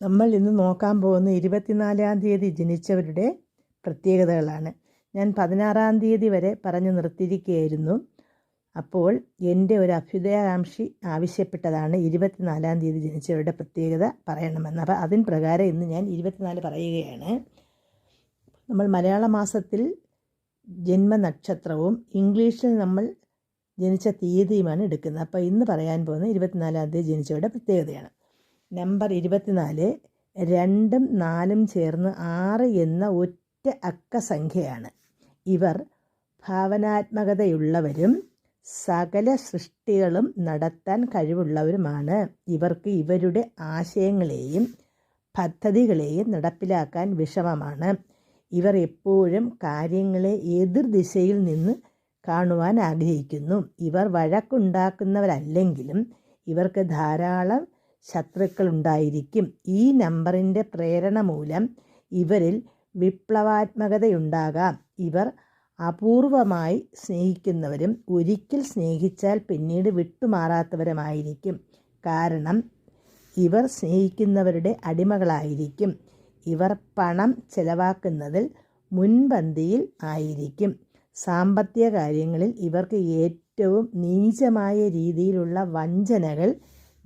നമ്മൾ ഇന്ന് നോക്കാൻ പോകുന്ന ഇരുപത്തിനാലാം തീയതി ജനിച്ചവരുടെ പ്രത്യേകതകളാണ്. ഞാൻ പതിനാറാം തീയതി വരെ പറഞ്ഞു നിർത്തിയിരിക്കുകയായിരുന്നു. അപ്പോൾ എന്റെ ഒരു അഭ്യുദയാകാംക്ഷി ആവശ്യപ്പെട്ടതാണ് ഇരുപത്തിനാലാം തീയതി ജനിച്ചവരുടെ പ്രത്യേകത പറയണമെന്ന്. അപ്പോൾ അതിന് പ്രകാരം ഇന്ന് ഞാൻ ഇരുപത്തിനാല് പറയുകയാണ്. നമ്മൾ മലയാള മാസത്തിൽ ജന്മനക്ഷത്രവും ഇംഗ്ലീഷിൽ നമ്മൾ ജനിച്ച തീയതിയുമാണ് എടുക്കുന്നത്. അപ്പോൾ ഇന്ന് പറയാൻ പോകുന്നത് ഇരുപത്തിനാലാം തീയതി ജനിച്ചവരുടെ പ്രത്യേകതയാണ്. നമ്പർ ഇരുപത്തിനാല് രണ്ടും നാലും ചേർന്ന് ആറ് എന്ന ഒറ്റ അക്ക സംഖ്യയാണ്. ഇവർ ഭാവനാത്മകതയുള്ളവരും സകല സൃഷ്ടികളും നടത്താൻ കഴിവുള്ളവരുമാണ്. ഇവർക്ക് ഇവരുടെ ആശയങ്ങളെയും പദ്ധതികളെയും നടപ്പിലാക്കാൻ വിഷമമാണ്. ഇവർ എപ്പോഴും കാര്യങ്ങളെ എതിർ ദിശയിൽ നിന്ന് കാണുവാൻ ആഗ്രഹിക്കുന്നു. ഇവർ വഴക്കുണ്ടാക്കുന്നവരല്ലെങ്കിലും ഇവർക്ക് ധാരാളം ശത്രുക്കളുണ്ടായിരിക്കും. ഈ നമ്പറിന്റെ പ്രേരണ മൂലം ഇവരിൽ വിപ്ലവാത്മകതയുണ്ടാകാം. ഇവർ അപൂർവമായി സ്നേഹിക്കുന്നവരും ഒരിക്കൽ സ്നേഹിച്ചാൽ പിന്നീട് വിട്ടുമാറാത്തവരുമായിരിക്കും. കാരണം ഇവർ സ്നേഹിക്കുന്നവരുടെ അടിമകളായിരിക്കും. ഇവർ പണം ചെലവാക്കുന്നതിൽ മുൻപന്തിയിൽ ആയിരിക്കും. സാമ്പത്തിക കാര്യങ്ങളിൽ ഇവർക്ക് ഏറ്റവും നീചമായ രീതിയിലുള്ള വഞ്ചനകൾ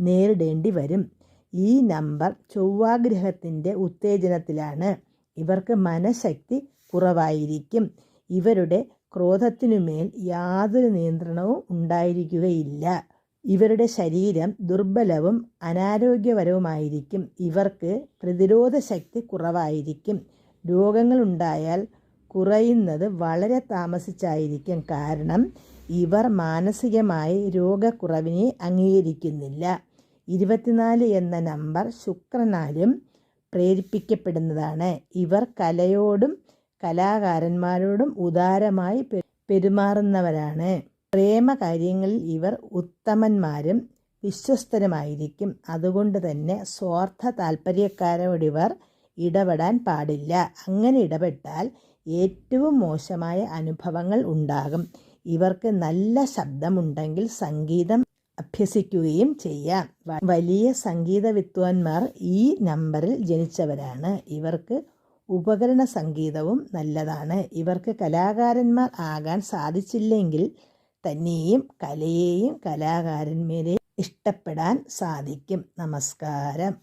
നേരിടേണ്ടി വരും ഈ നമ്പർ ചൊവ്വാഗ്രഹത്തിന്റെ ഉത്തേജനത്തിലാണ്. ഇവർക്ക് മനഃശക്തി കുറവായിരിക്കും. ഇവരുടെ ക്രോധത്തിനുമേൽ യാതൊരു നിയന്ത്രണവും ഉണ്ടായിരിക്കുകയില്ല. ഇവരുടെ ശരീരം ദുർബലവും അനാരോഗ്യപരവുമായിരിക്കും. ഇവർക്ക് പ്രതിരോധ ശക്തി കുറവായിരിക്കും. രോഗങ്ങളുണ്ടായാൽ കുറയുന്നത് വളരെ താമസിച്ചായിരിക്കും. കാരണം ഇവർ മാനസികമായി രോഗക്കുറവിനെ അംഗീകരിക്കുന്നില്ല. ഇരുപത്തിനാല് എന്ന നമ്പർ ശുക്രനാലും പ്രേരിപ്പിക്കപ്പെടുന്നതാണ്. ഇവർ കലയോടും കലാകാരന്മാരോടും ഉദാരമായി പെരുമാറുന്നവരാണ്. പ്രേമ കാര്യങ്ങളിൽ ഇവർ ഉത്തമന്മാരും വിശ്വസ്തരുമായിരിക്കും. അതുകൊണ്ട് തന്നെ സ്വാർത്ഥ താല്പര്യക്കാരോടിവർ ഇടപെടാൻ പാടില്ല. അങ്ങനെ ഇടപെട്ടാൽ ഏറ്റവും മോശമായ അനുഭവങ്ങൾ ഉണ്ടാകും. ഇവർക്ക് നല്ല ശബ്ദമുണ്ടെങ്കിൽ സംഗീതം അഭ്യസിക്കുകയും ചെയ്യാം. വലിയ സംഗീത വിദ്വാൻമാർ ഈ നമ്പറിൽ ജനിച്ചവരാണ്. ഇവർക്ക് ഉപകരണ സംഗീതവും നല്ലതാണ്. ഇവർക്ക് കലാകാരന്മാർ ആകാൻ സാധിച്ചില്ലെങ്കിൽ തന്നെയും കലയെയും കലാകാരന്മാരെയും ഇഷ്ടപ്പെടാൻ സാധിക്കും. നമസ്കാരം.